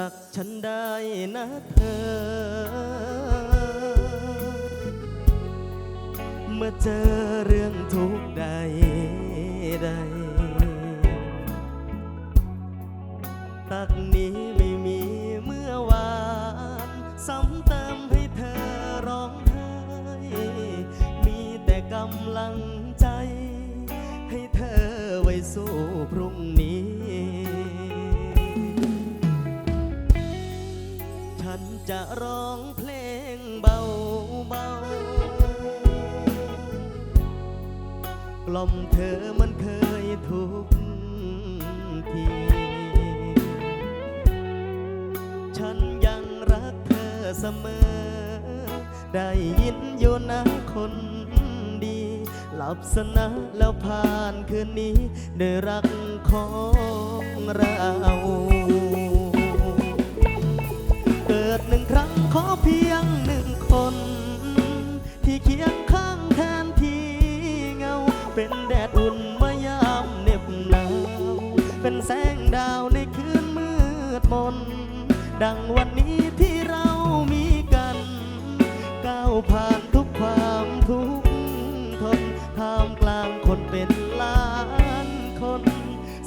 ตักฉันได้นะเธอ เมื่อเจอเรื่องทุกข์ใดใดตักนี้ไม่มีเมื่อวานซ้ำเติม จะร้องเพลงเบาเบากล่อมเธอมันเคยทุกที ฉันยังรักเธอเสมอ ได้ยินอยู่นะคนดี หลับสนะแล้วผ่านคืนนี้ด้วยรักของเรา ดังวันนี้ที่เรามีกันก้าวผ่านทุกความทุกข์ทนท่ามกลางคนเป็นล้านคน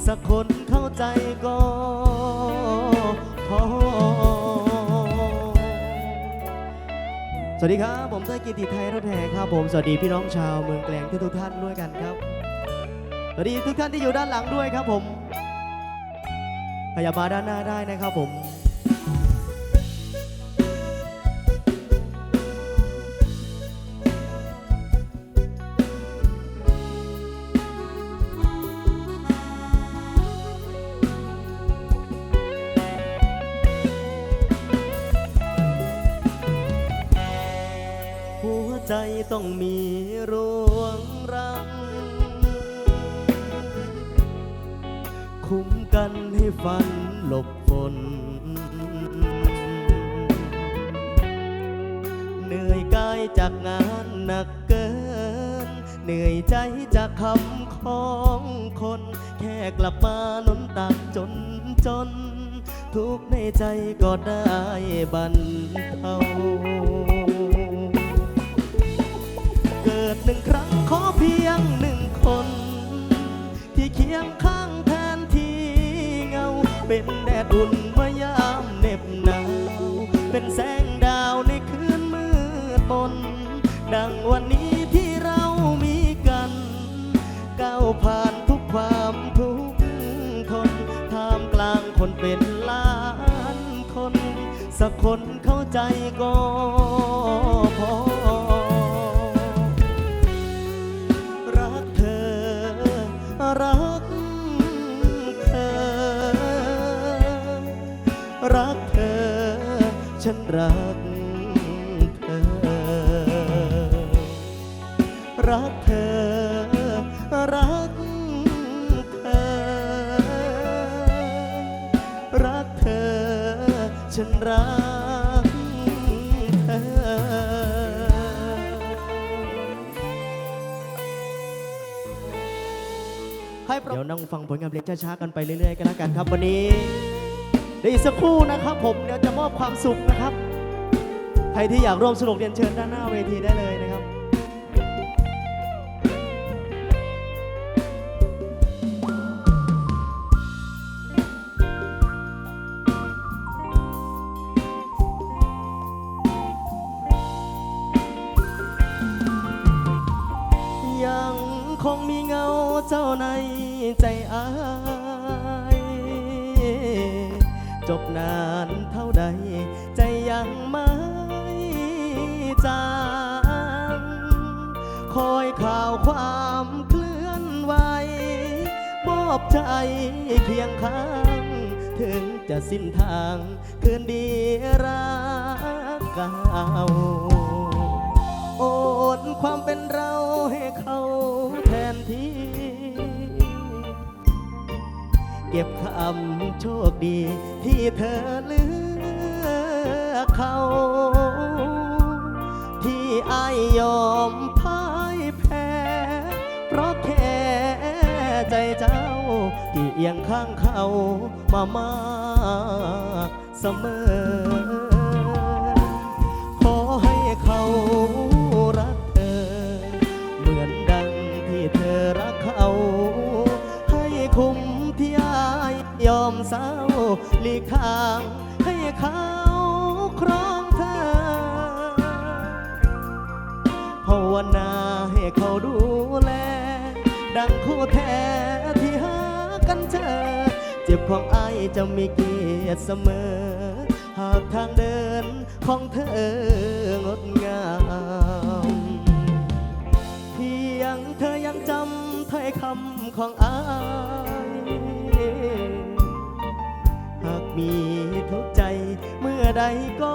สักคนเข้าใจก็พอสวัสดีครับ ผมเต้ยกิติไทยรถแห่ครับผมสวัสดีพี่น้องชาวเมืองแกลงทุกท่านด้วยกันครับสวัสดีทุกท่านที่อยู่ด้านหลังด้วยครับผมขยับมาด้านหน้าได้นะครับผม ต้องมีรวงรัง คุ้มกันให้ฟันหลบฝนเหนื่อยกายจากงานหนักเกิน เหนื่อยใจจากคำของคน แค่กลับมาหนุนตักจนจน ทุกข์ในใจก็ได้บรร งหนึ่งคน ที่เคียงข้างแทนที่เงา เป็นแดดอุ่นเมื่อยามเหน็บหนาว เป็นแสงดาวในคืนมืดมน ดังวันนี้ที่เรามีกันก้าวผ่านทุกความทุกข์ทนท่ามกลางคนเป็นล้านคน สักคนเข้าใจก็พ รักเธอ รักเธอ รักเธอ รักเธอ ฉันรักเธอเดี๋ยวนั่งฟังผลงานเพลงช้าๆกันไปเรื่อยๆกันแล้วกันครับวันนี้เดี๋ยวอีกสักครู่นะครับผมเดี๋ยว มอบความสุขนะครับ ใครที่อยากร่วมสนุกเรียนเชิญด้านหน้าเวทีได้เลยนะครับยังคงมีเงาเจ้าในใจอาย จบนานเท่า ใด ใจยังไม่จางคอยข่าวความเคลื่อนไหวมอบใจเคียงข้าง ถึงจะสิ้นทางคืนดีรักเก่าโอดความเป็นเราให้เขาแทนที่เก็บคำโชคดีที่เธอเลือก เขา ที่อายยอมพ่ายแพ้ เพราะแค่ใจเจ้า ที่เอียงข้างเขามามากเสมอ ขอให้เขารักเธอ เหมือนดังที่เธอรักเขาให้คุ้มที่อายยอมเศร้าหลีกทางให้เขา ภาวนาให้เขาดูแล ดังคู่แท้ที่หากันเจอ เจ็บของไอจะมีเกียรติเสมอ หากทางเดินของเธองดงามเพียงเธอยังจำถ้อยคำของไอหากมีทุกใจเมื่อใดก็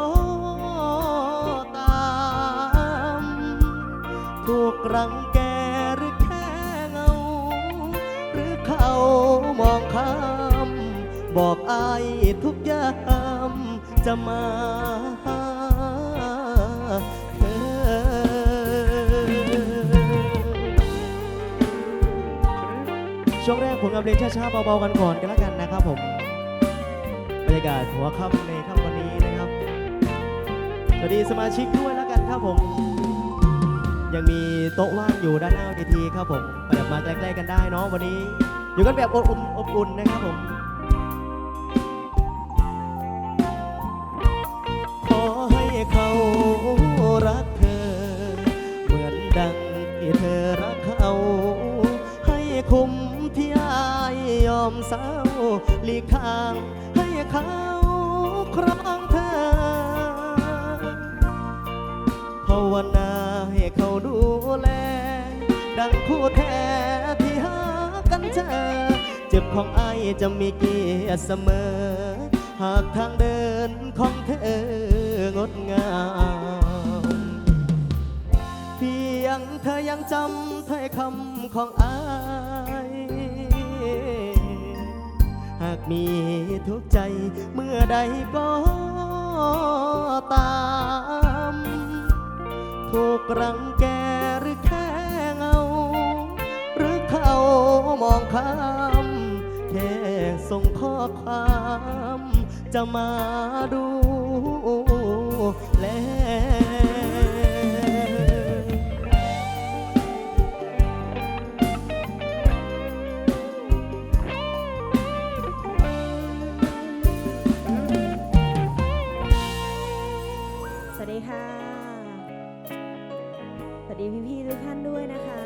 กรังแกหรือแค่เงา หรือเขามองข้าม บอกอายทุกยางจะมาหาเธอ ช่วงแรกผมกับเพลงช้าๆเบาๆกันก่อนกันแล้วกันนะครับผมบรรยากาศหัวค่ำในค่ำวันนี้นะครับสวัสดีสมาชิกด้วยแล้วกันครับผม ยังมีโต๊ะว่างอยู่ด้านหน้าเวทีครับผมไปแบบมาใกล้ๆกันได้เนาะวันนี้ อยู่กันแบบอบอุ่นอบอุ่นนะครับผมขอให้เขารักเธอ เหมือนดังที่เธอรักเขา ให้คุ้มที่อายยอมเศร้าหลีกทางให้เขาครองเธอภาวนา แล ดังคู่แท้ที่หากันเจอ เจ็บของไอายจะมีเกียรติเสมอ หากทางเดินของเธองดงาม เพียงเธอยังจำถ้อยคำของอายหากมีทุกใจเมื่อใดก็ตาม ถูกรังแก มองข้ามแค่ส่งข้อความ จะมาดูแลสวัสดีค่ะ สวัสดีพี่ๆทุกท่านด้วยนะคะ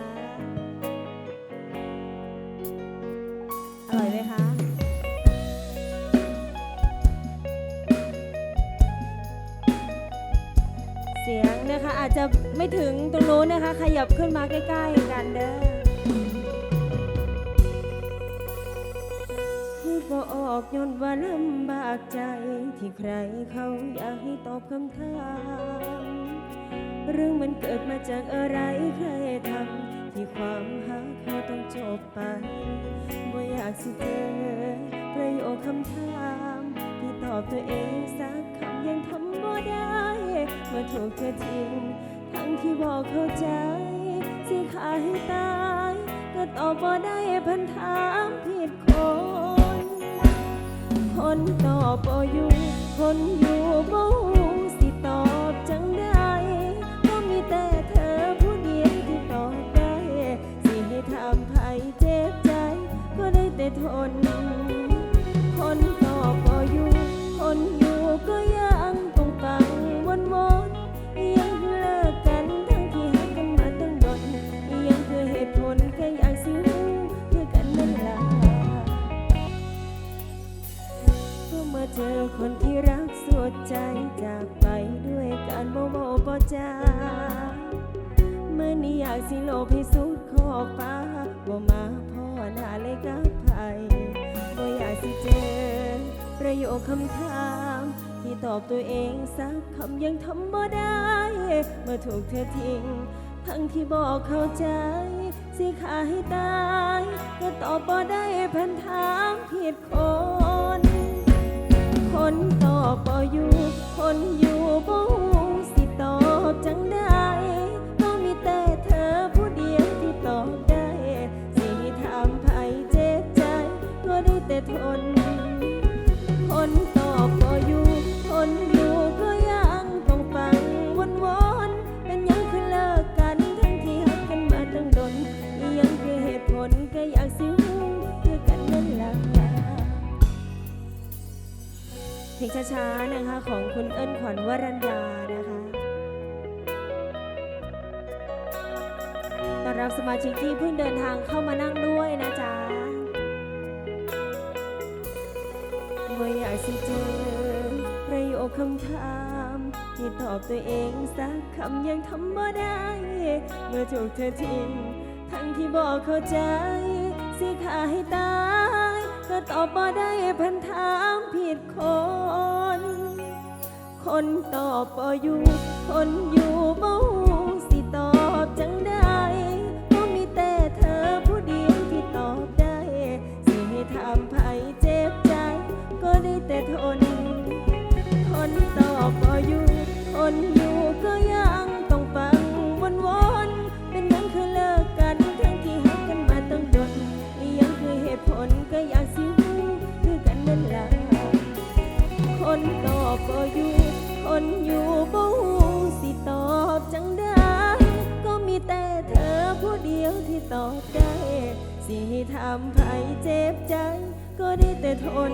สียงนะคะ อาจจะไม่ถึงตรงนู้นนะคะ ขยับขึ้นมาใกล้ ๆ กันเด้อพูดบ่ออกย้อนว่าลำบากใจ ที่ใครเขาอยากให้ตอบคำถาม เรื่องมันเกิดมาจากอะไรใครทำที่ความหักเขาต้องจบไปบ่อยากสิเจอประโยคคำถาม ที่ตอบตัวเองสัก ยังทำบ่ได้ เมื่อถูกเธอทิ้งทั้งที่บอกเข้าใจ สิขาให้ตาย ก็ตอบบ่ได้พันถามผิดคน คนตอบบ่อยู่ คนอยู่บ่ฮู้สิตอบจังได้ก็มีแต่เธอผู้เดียวที่ตอบได้ สิให้ทำไผเจ็บใจ ก็ได้แต่ทน สิโลกให้สุดขอบฟ้าว่ามาพ่อหน้าเลยกับไผว่อยากสิเจอ ประโยคคำถาม ที่ตอบตัวเองสักคำยังทำบ่ได้ เมื่อถูกเธอทิ้ง ทั้งที่บอกเข้าใจ สิขาให้ตายก็ตอบบ่ได้พันถามผิดคน คนตอบบ่อยู่ คนอยู่บ่หูสิตอบจัง ช้านะคะของคุณเอิญขวัญวรัญญานะคะต้อนรับสมาชิกที่เพิ่งเดินทางเข้ามานั่งด้วยนะจ๊ะว่าอยากสิเจอประโยคคำถามที่ตอบตัวเองสักคำยังทำบ่ได้ เมื่อถูกเธอทิ้งทั้งที่บอกเข้าใจ สิขาให้ตายก็ตอบบ่ได้พันถามผิดคน คนตอบบ่อยู่ คนอยู่บ่ฮู้สิตอบจังได้ก็มีแต่เธอผู้เดียวที่ตอบได้ สิให้ถามไผเจ็บใจ ก็ได้แต่ทน คนตอบบ่อยู่ คน ทำไผเจ็บใจ ก็ได้แต่ทน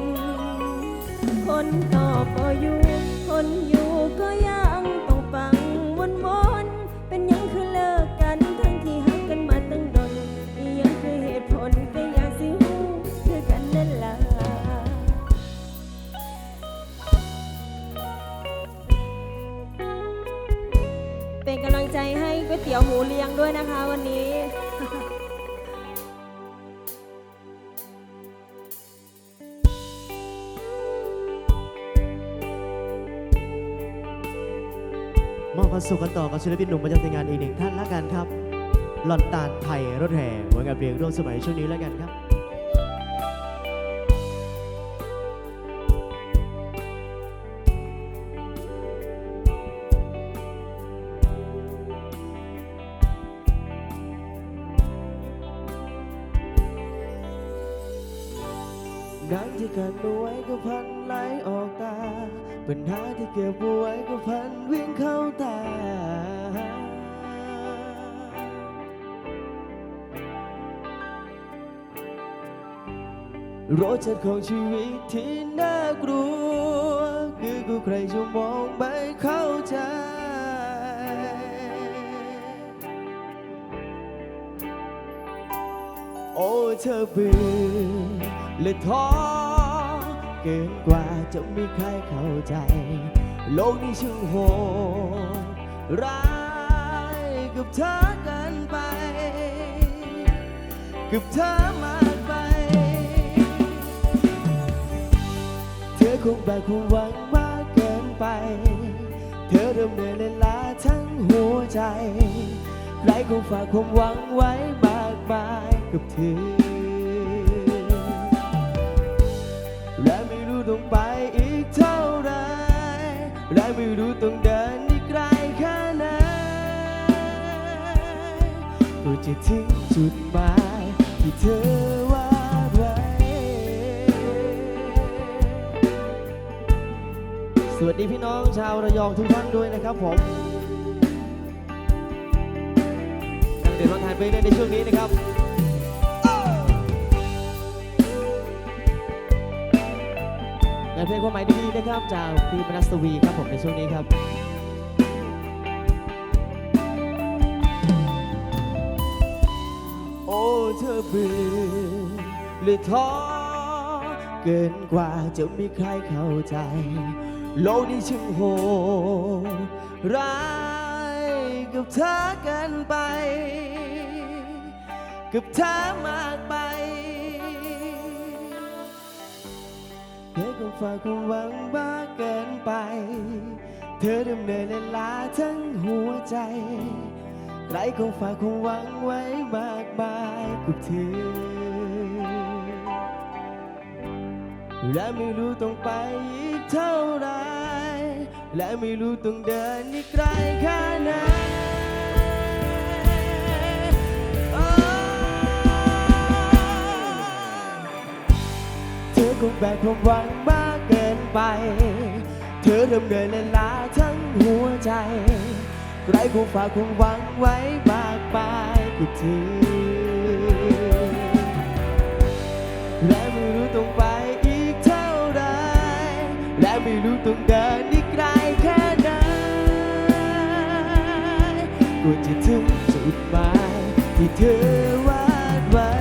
คนตอบก็อยู่ คนอยู่ก็ยังต้องฟังวนวนๆเป็นยังคือเลิกกันทั้งที่หักกันมาตั้งดนอียังคือเหตุผลก็อยากสิฮู้คือกันนั่นล่ะเป็นกำลังใจให้ก๋วยเตี๋ยวหมูเลียงด้วยนะคะวันนี้ ความสุขกันต่อกับศิลปินหนุ่มประจำงานอีกหนึ่งท่านละกันครับหลอนตาลไผ่รถแห่หัวงานเพลงร่วมสมัยช่วงนี้ล้วกันครับน้ำที่กันเอาไว้ก็พันไหลออกตา ปัญหาที่เก็บ รสชาติของชีวิตที่น่ากลัว คือกูใครจะมองไม่เข้าใจ โอ้เธอเบื่อและท้อเกินกว่าจะมีใครเข้าใจ โลกนี้ช่างโหดร้ายกับเธอเกินไปกับเธอมา คงแบกความหวังมากเกินไป เธอเริ่มเหนื่อยและล้าทั้งหัวใจใครคงฝากความหวังไว้มากมายกับเธอ และไม่รู้ต้องไปอีกเท่าไรและไม่รู้ต้องเดินอีกไกลแค่ไหนก็จะถึงจุดหมายที่เธอ วัสดีพี่น้องชาวระยองทุกท่านด้วยนะครับผมการเดินทางไทยไปเรื่อยในช่วงนี้นะครับงานเพลงความหมายดีๆนะครับ จากพีมนัสวีครับผมในช่วงนี้ครับโอ้เธอเบื่อหรือท้อเกินกว่าจะมีใครเข้าใจ โลกนี้ช่างโหดร้ายกับเธอเกินไป กับเธอมากไปเธอคงฝากความหวังมากเกินไป เธอดำเนินแลลาทั้งหัวใจใครคงฝากความหวังไว้มากมายกับเธอ และไม่รู้ต้องไปอีกเท่าไร และไม่รู้ต้องเดินอีกไกลแค่ไหนโอ้เธอคงแบกความหวังมากเกินไป เธอเริ่มเหนื่อยและล้าทั้งหัวใจ ใครคงฝากความหวังไว้มากมายกับเธอและไม่รู้ต้องไปอีกเท่า ไม่รู้ต้องเดินอีกไกลแค่ไหนกว่าจะถึงจุดหมายที่เธอวาดไว้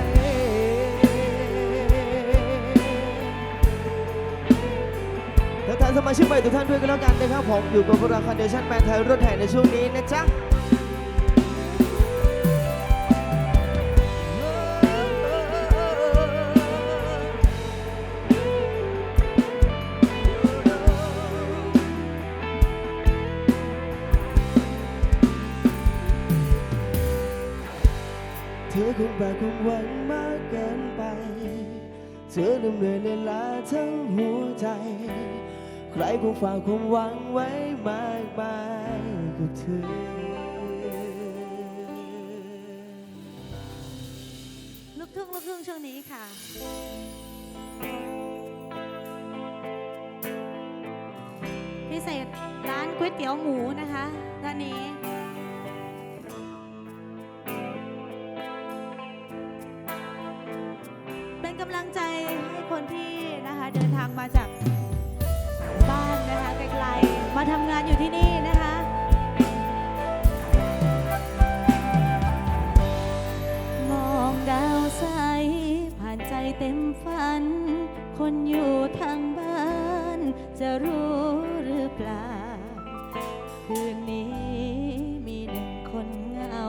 ทักทานสมาชิกใหม่ทุกท่านด้วยกันแล้วกันนะครับผมอยู่กับพวกเราคอนเดชั่นแมนไทยรถแห่ในช่วงนี้นะจ๊ะ แบกความหวังมากเกินไป เธอเหนื่อยเลยล้าทั้งหัวใจ ใครคงฝากความหวังไว้มากมายกับเธอ ลูกทุ่งลูกทุ่งช่วงนี้ค่ะพิเศษร้านก๋วยเตี๋ยวหมูนะคะท่านนี้ มาจากบ้านนะคะไกลๆ มาทำงานอยู่ที่นี่นะคะ มองดาวใส ผ่านใจเต็มฝัน คนอยู่ทางบ้าน จะรู้หรือเปล่า คืนนี้มีหนึ่งคนเหงา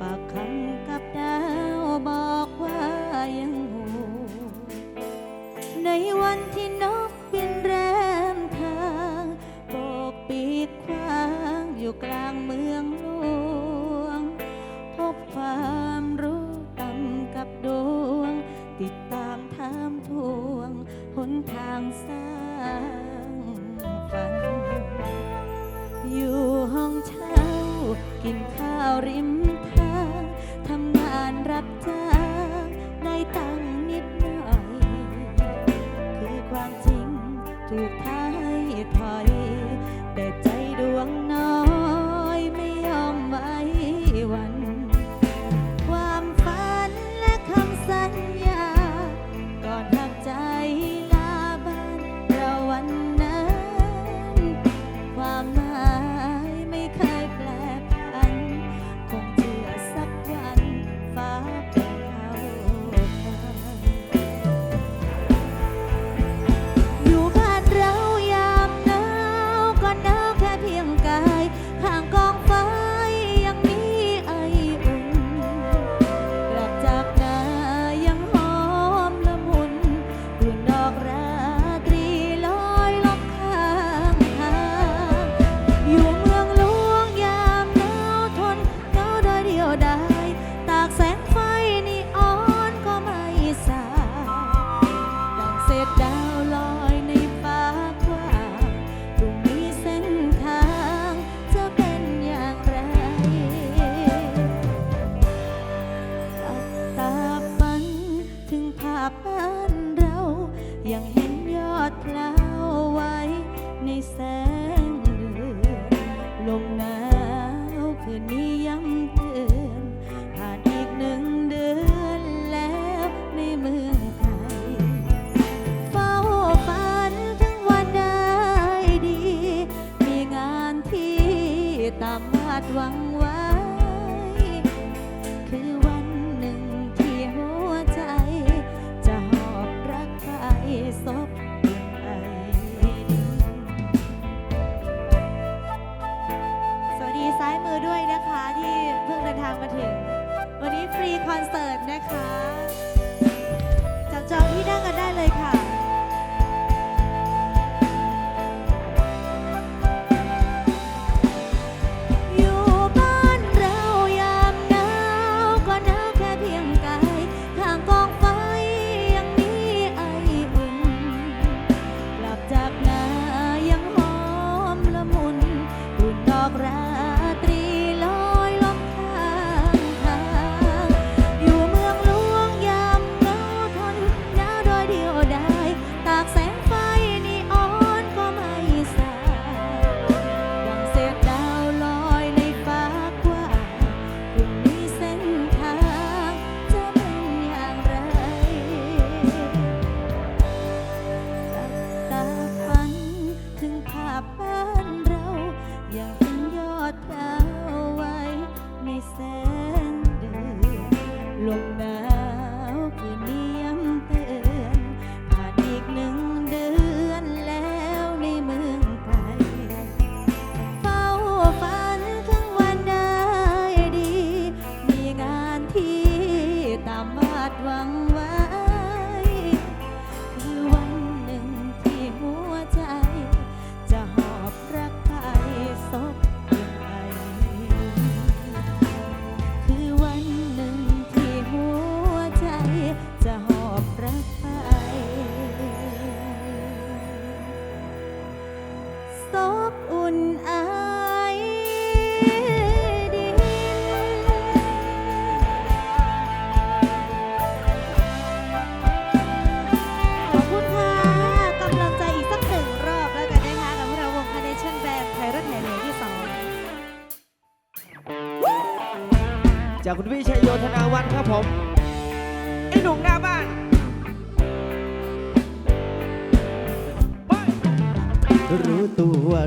ปากคำกับดาวบอกว่ายังหูในวัน อยู่กลางเมืองหลวง พบความรู้ต่ำกับดวง ติดตามถามทวง หนทางสร้างฝัน อยู่ห้องเช่ากินข้าวริม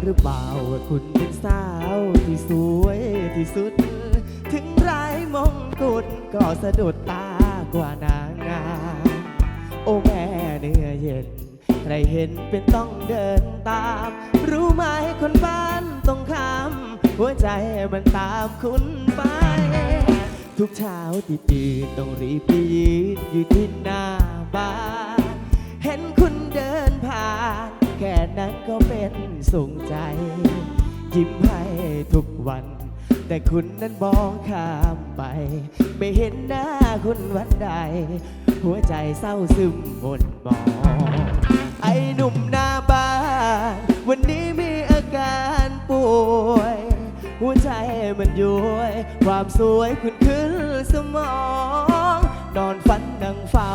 หรือเปล่าว่าคุณเป็นสาวที่สวยที่สุด ถึงไรมงกุฎก็สะดุดตากว่านางงามโอ้แม่เนื้อเย็น ใครเห็นเป็นต้องเดินตาม รู้ไหมคนบ้านตรงข้าม หัวใจมันตามคุณไป ทุกเช้าที่ตื่นต้องรีบไปยืนอยู่ที่หน้าบ้าน สุขใจ ยิ้มให้ทุกวัน แต่คุณนั้นมองข้ามไป ไม่เห็นหน้าคุณวันใด หัวใจเศร้าซึมหม่นหมอง ไอ้หนุ่มหน้าบ้าน วันนี้มีอาการป่วย หัวใจมันย้วย ความสวยคุณขึ้นสมอง นอนฝันนั่งเฝ้า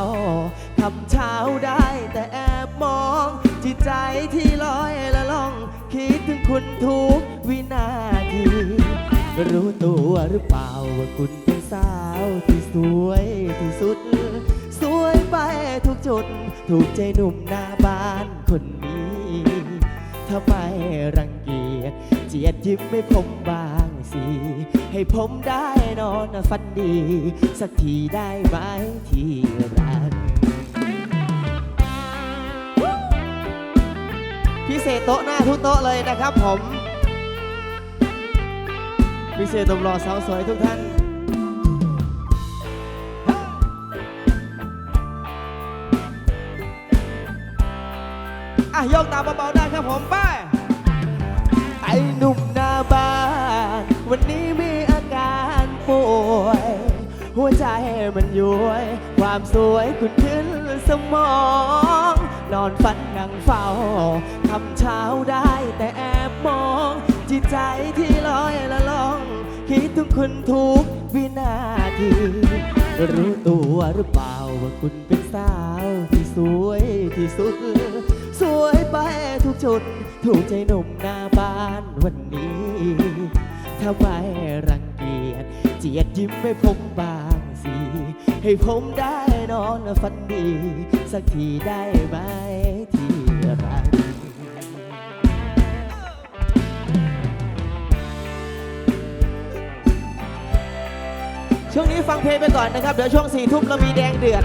ทำเช้าได้แต่แอบมอง จิตใจที่ลอยละล่อง คิดถึงคุณทุกวินาที รู้ตัวหรือเปล่าว่าคุณเป็นสาวที่สวยที่สุด สวยไปทุกจุด ถูกใจหนุ่มหน้าบ้านคนนี้ทำไมรังเกียจเจียดยิ้มให้ผมบางสิ ให้ผมได้นอนฝันดี สักทีได้ไหมที่รั พิเศษโต๊ะหน้าทุกโต๊ะเลยนะครับผม พิเศษตบรอสาวสวยทุกท่านอะยกตามเบาๆได้ครับผมไปไอ้หนุ่มหน้าบ้าน วันนี้มีอาการป่วย หัวใจมันย้วย ความสวยคุณขึ้นสมอง นอนฝันนั่งเฝ้าทำเช้าได้แต่แอบมอง จิตใจที่ลอยละล่อง คิดถึงคุณทุกวินาที รู้ตัวหรือเปล่าว่าคุณเป็นสาวที่สวยที่สุด สวยไปทุกจุด ถูกใจหนุ่มหน้าบ้านวันนี้ทำไมรังเกียจเจียดยิ้มให้ผมบางสิ ให้ผมได้นอนฝันดี สักทีได้ไหมที่รักช่วงนี้ฟังเพลงไปก่อนนะครับ เดี๋ยวช่วงสี่ทุ่มเรามีแดงเดือด